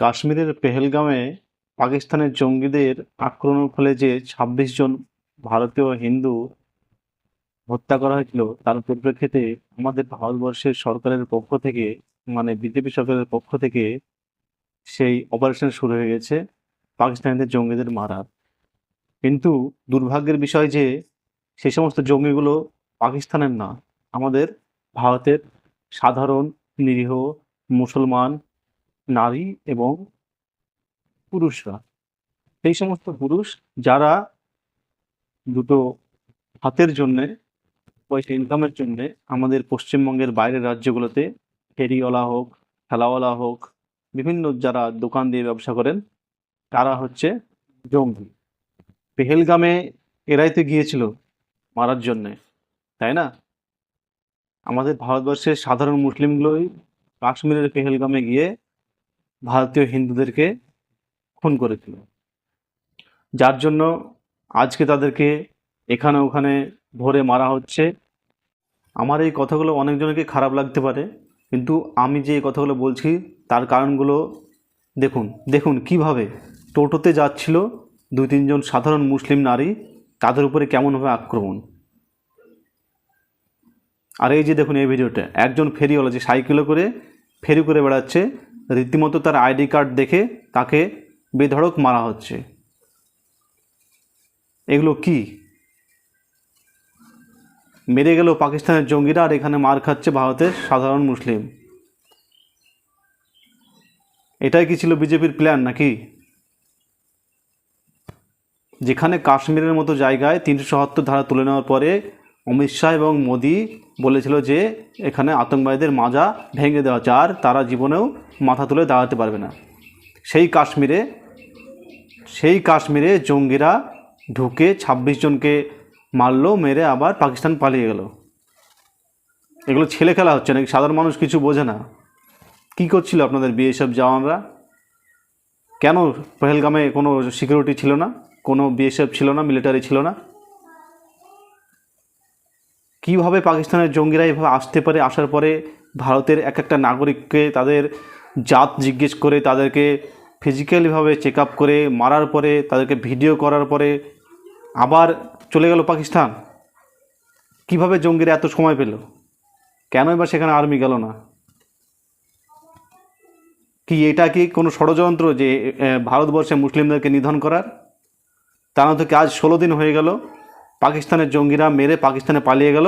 কাশ্মীরের পেহেলগামে পাকিস্তানের জঙ্গিদের আক্রমণের ফলে যে ছাব্বিশ জন ভারতীয় হিন্দু হত্যা করা হয়েছিল, তার পরিপ্রেক্ষিতে আমাদের ভারতবর্ষের সরকারের পক্ষ থেকে মানে বিজেপি সরকারের পক্ষ থেকে সেই অপারেশন শুরু হয়ে গেছে, পাকিস্তানিদের জঙ্গিদের মারার। কিন্তু দুর্ভাগ্যের বিষয় যে সেই সমস্ত জঙ্গিগুলো পাকিস্তানের না, আমাদের ভারতের সাধারণ নিরীহ মুসলমান নারী এবং পুরুষরা। সেই সমস্ত পুরুষ যারা দুটো হাতের জন্যে, পয়সা ইনকামের জন্যে আমাদের পশ্চিমবঙ্গের বাইরের রাজ্যগুলোতে ফেরিওয়ালা হোক, ঠেলাওয়ালা হোক, বিভিন্ন যারা দোকান দিয়ে ব্যবসা করেন, তারা হচ্ছে জঙ্গি। পেহেলগামে এরাই তো গিয়েছিল মারার জন্যে, তাই না? আমাদের ভারতবর্ষের সাধারণ মুসলিমগুলোই কাশ্মীরের পেহেলগামে গিয়ে ভারতীয় হিন্দুদেরকে খুন করেছিল। যার জন্য আজকে তাদেরকে এখানে ওখানে ধরে মারা হচ্ছে। আমার এই কথাগুলো অনেকজনকে খারাপ লাগতে পারে, কিন্তু আমি যে কথাগুলো বলছি, তার কারণগুলো দেখুন দেখুন কীভাবে টোটোতে যাচ্ছিল দুই তিনজন সাধারণ মুসলিম নারী, তাদের উপরে কেমনভাবে আক্রমণ। আর এই যে দেখুন এই ভিডিওটা, একজন ফেরিওয়ালা যে সাইকেলে করে, ফেরি করে বেড়াচ্ছে রীতিমতো তার আইডি কার্ড দেখে তাকে বেধড়ক মারা হচ্ছে। এগুলো কি? মেরে গেল পাকিস্তানের জঙ্গিরা আর এখানে মার খাচ্ছে ভারতের সাধারণ মুসলিম। এটাই কি ছিল বিজেপির প্ল্যান নাকি? যেখানে কাশ্মীরের মতো জায়গায় তিনশো সত্তর ধারা তুলে নেওয়ার পরে অমিত শাহ এবং মোদি বলেছিল যে এখানে আতঙ্কবাদীদের মাজা ভেঙে দেওয়া হচ্ছে আর তারা জীবনেও মাথা তুলে দাঁড়াতে পারবে না। সেই কাশ্মীরে সেই কাশ্মীরে জঙ্গিরা ঢুকে ছাব্বিশ জনকে মারলো, মেরে আবার পাকিস্তান পালিয়ে গেল। এগুলো ছেলে খেলা হচ্ছে নাকি? সাধারণ মানুষ কিছু বোঝে না। কী করছিল আপনাদের বিএসএফ জওয়ানরা? কেন পহেলগামে কোনো সিকিউরিটি ছিল না? কোনো বিএসএফ ছিল না? মিলিটারি ছিল না? কীভাবে পাকিস্তানের জঙ্গিরা এভাবে আসতে পারে, আসার পরে ভারতের এক একটা নাগরিককে তাদের জাত জিজ্ঞেস করে, তাদেরকে ফিজিক্যালিভাবে চেক আপ করে, মারার পরে, তাদেরকে ভিডিও করার পরে আবার চলে গেল পাকিস্তান? কীভাবে জঙ্গিরা এত সময় পেল? কেন এবার সেখানে আর্মি গেল না? কি এটা কি কোনো ষড়যন্ত্র যে ভারতবর্ষে মুসলিমদেরকে নিধন করার? তা না তো আজ ষোলো দিন হয়ে গেল পাকিস্তানের জঙ্গিরা মেরে পাকিস্তানে পালিয়ে গেল।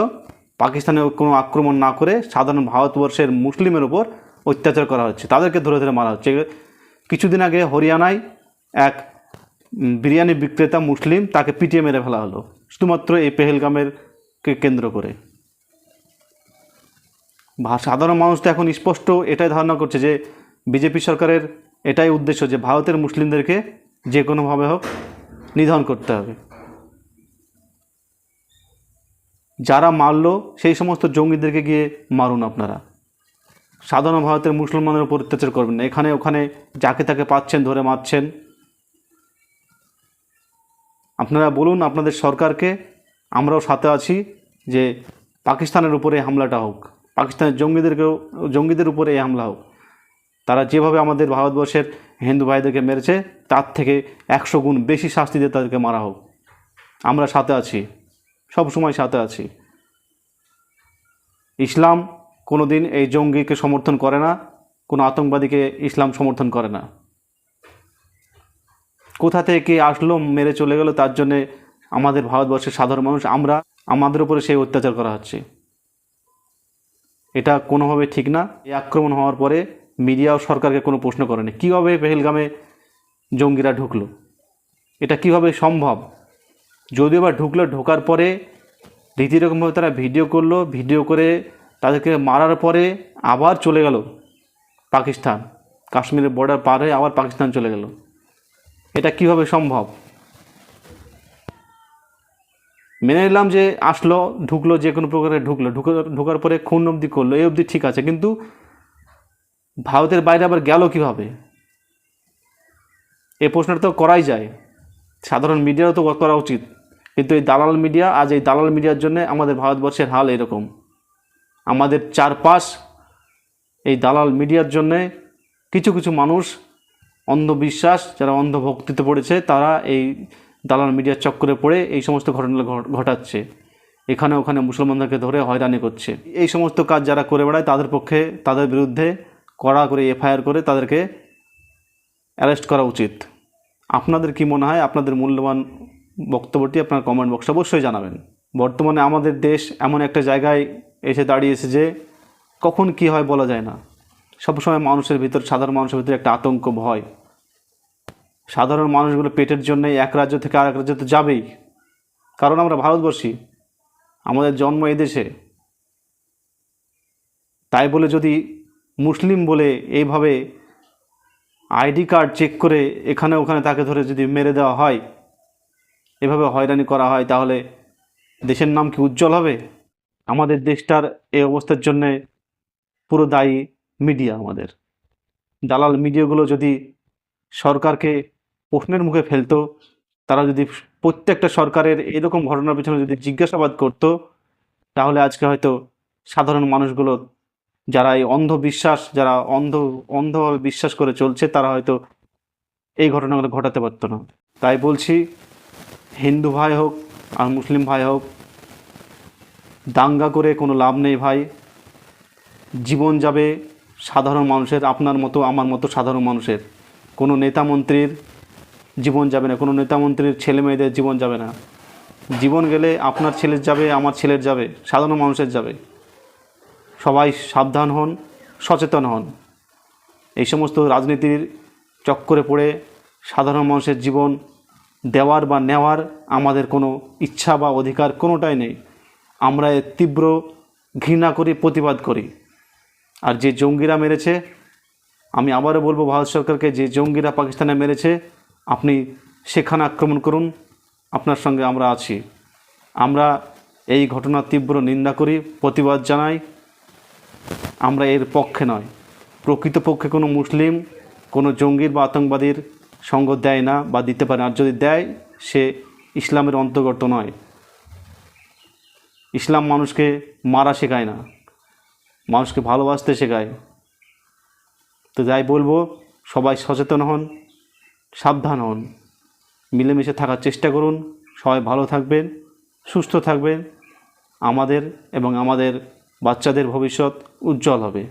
পাকিস্তানে কোনো আক্রমণ না করে সাধারণ ভারতবর্ষের মুসলিমের উপর অত্যাচার করা হচ্ছে। তাদেরকে ধরে ধরে মারা হচ্ছে। কিছুদিন আগে হরিয়ানায় এক বিরিয়ানি বিক্রেতা মুসলিম তাকে পিটিয়ে মেরে ফেলা হলো, শুধুমাত্র এই পেহেলগামের কেন্দ্র করে। সাধারণ মানুষ তো এখন স্পষ্ট এটাই ধারণা করছে যে বিজেপি সরকারের এটাই উদ্দেশ্য যে ভারতের মুসলিমদেরকে যে কোনোভাবে হোক নিধন করতে হবে। যারা মারলো, সেই সমস্ত জঙ্গিদেরকে গিয়ে মারুন আপনারা। সাধারণ ভারতের মুসলমানের উপর অত্যাচার করবেন না। এখানে, ওখানে যাকে তাকে পাচ্ছেন, ধরে মারছেন। আপনারা বলুন আপনাদের সরকারকে, আমরাও সাথে আছি যে পাকিস্তানের উপরে হামলাটা হোক। পাকিস্তানের জঙ্গিদেরকেও, জঙ্গিদের উপরে এই হামলা হোক। তারা যেভাবে আমাদের ভারতবর্ষের হিন্দু ভাইদেরকে মেরেছে, তার থেকে একশো গুণ বেশি শাস্তি দিয়ে তাদেরকে মারা হোক। আমরা সাথে আছি। সব সময় সাথে আছি। ইসলাম কোনো দিন এই জঙ্গিকে সমর্থন করে না, কোনো আতঙ্কবাদীকে ইসলাম সমর্থন করে না। কোথা থেকে আসলো, মেরে চলে গেল, তার জন্যে আমাদের ভারতবর্ষের সাধারণ মানুষ, আমরা আমাদের উপরে সেই অত্যাচার করা হচ্ছে। এটা কোনোভাবে ঠিক না। এই আক্রমণ হওয়ার পরে মিডিয়া ও সরকারকে কোনো প্রশ্ন করেনি। কীভাবে পেহেলগামে জঙ্গিরা ঢুকলো? এটা কীভাবে সম্ভব? যদিও বা ঢুকলো, ঢোকার পরে রীতিরকমভাবে তারা ভিডিও করল, ভিডিও করে তাদেরকে মারার পরে আবার চলে গেল পাকিস্তান। কাশ্মীরের বর্ডার পার হয়ে আবার পাকিস্তান চলে গেল। এটা কীভাবে সম্ভব? মেনে নিলাম যে আসলো, ঢুকলো, যে কোনো প্রকারে ঢুকলো। ঢুকে, ঢোকার পরে খুন অবধি করল, এই অবধি ঠিক আছে। কিন্তু ভারতের বাইরে আবার গেল কীভাবে? এ প্রশ্নটা তো করাই যায়। সাধারণ মিডিয়ারও তো করা উচিত। কিন্তু এই দালাল মিডিয়া আজ এই দালাল মিডিয়ার জন্য আমাদের ভারতবর্ষের হাল এরকম। আমাদের চারপাশ এই দালাল মিডিয়ার জন্যে কিছু কিছু মানুষ অন্ধবিশ্বাস, যারা অন্ধভক্তিতে পড়েছে, তারা এই দালাল মিডিয়ার চক্করে পড়ে এই সমস্ত ঘটনা ঘটাচ্ছে। এখানে ওখানে মুসলমানদেরকে ধরে হয়রানি করছে। এই সমস্ত কাজ যারা করে বেড়ায়, তাদের পক্ষে, তাদের বিরুদ্ধে কড়া করে এফআইআর করে তাদেরকে অ্যারেস্ট করা উচিত। আপনাদের কি মনে হয়? আপনাদের মূল্যবান বক্তব্যটি আপনার কমেন্ট বক্সে অবশ্যই জানাবেন। বর্তমানে আমাদের দেশ এমন একটা জায়গায় এসে দাঁড়িয়েছে যে কখন কি হয় বলা যায় না। সবসময় মানুষের ভিতর, সাধারণ মানুষের ভিতরে একটা আতঙ্ক ভয়। সাধারণ মানুষগুলো পেটের জন্য এক রাজ্য থেকে আরেক রাজ্যে তো যাবেই। কারণ আমরা ভারতবর্ষী, আমাদের জন্ম এই দেশে। তাই বলে যদি মুসলিম বলে এইভাবে আইডি কার্ড চেক করে এখানে ওখানে তাকে ধরে যদি মেরে দেওয়া হয় এভাবে হয়রানি করা হয়, তাহলে দেশের নাম কি উজ্জ্বল হবে? আমাদের দেশটার এই অবস্থার জন্যে পুরো দায়ী মিডিয়া আমাদের। দালাল মিডিয়াগুলো যদি সরকারকে প্রশ্নের মুখে ফেলতো, তারা যদি প্রত্যেকটা সরকারের এরকম ঘটনার পিছনে যদি জিজ্ঞাসাবাদ করত, তাহলে আজকে হয়তো সাধারণ মানুষগুলো, যারা এই অন্ধবিশ্বাস, যারা অন্ধ, অন্ধভাবে বিশ্বাস করে চলছে, তারা হয়তো এই ঘটনাগুলো ঘটাতে পারতো না। তাই বলছি হিন্দু ভাই হোক আর মুসলিম ভাই হোক, দাঙ্গা করে কোনো লাভ নেই ভাই। জীবন যাবে সাধারণ মানুষের, আপনার মতো, আমার মতো সাধারণ মানুষের। কোনো নেতা মন্ত্রীর জীবন যাবে না, কোনো নেতা মন্ত্রীর ছেলে মেয়েদের জীবন যাবে না। জীবন গেলে আপনার ছেলের যাবে, আমার ছেলের যাবে, সাধারণ মানুষের যাবে। সবাই সাবধান হন, সচেতন হন। এই সমস্ত রাজনীতির চক্করে পড়ে সাধারণ মানুষের জীবন দেওয়ার বা নেওয়ার আমাদের কোনো ইচ্ছা বা অধিকার কোনোটাই নেই। আমরা এর তীব্র ঘৃণা করি, প্রতিবাদ করি। আর যে জঙ্গিরা মেরেছে, আমি আবারও বলব ভারত সরকারকে, যে জঙ্গিরা পাকিস্তানে মেরেছে, আপনি সেখানে আক্রমণ করুন, আপনার সঙ্গে আমরা আছি। আমরা এই ঘটনার তীব্র নিন্দা করি, প্রতিবাদ জানাই। আমরা এর পক্ষে নয়। প্রকৃতপক্ষে কোনো মুসলিম, কোনো জঙ্গির বা আতঙ্কবাদীর সঙ্গ দেয় না বা দিতে পারে। আর যদি দেয়, সে ইসলামের অন্তর্গত নয়। ইসলাম মানুষকে মারা শেখায় না। মানুষকে ভালোবাসতে শেখায়। তো যাই বলব, সবাই সচেতন হন, সাবধান হন। মিলেমিশে থাকার চেষ্টা করুন। সবাই ভালো থাকবেন, সুস্থ থাকবেন। আমাদের এবং আমাদের বাচ্চাদের ভবিষ্যৎ উজ্জ্বল হবে।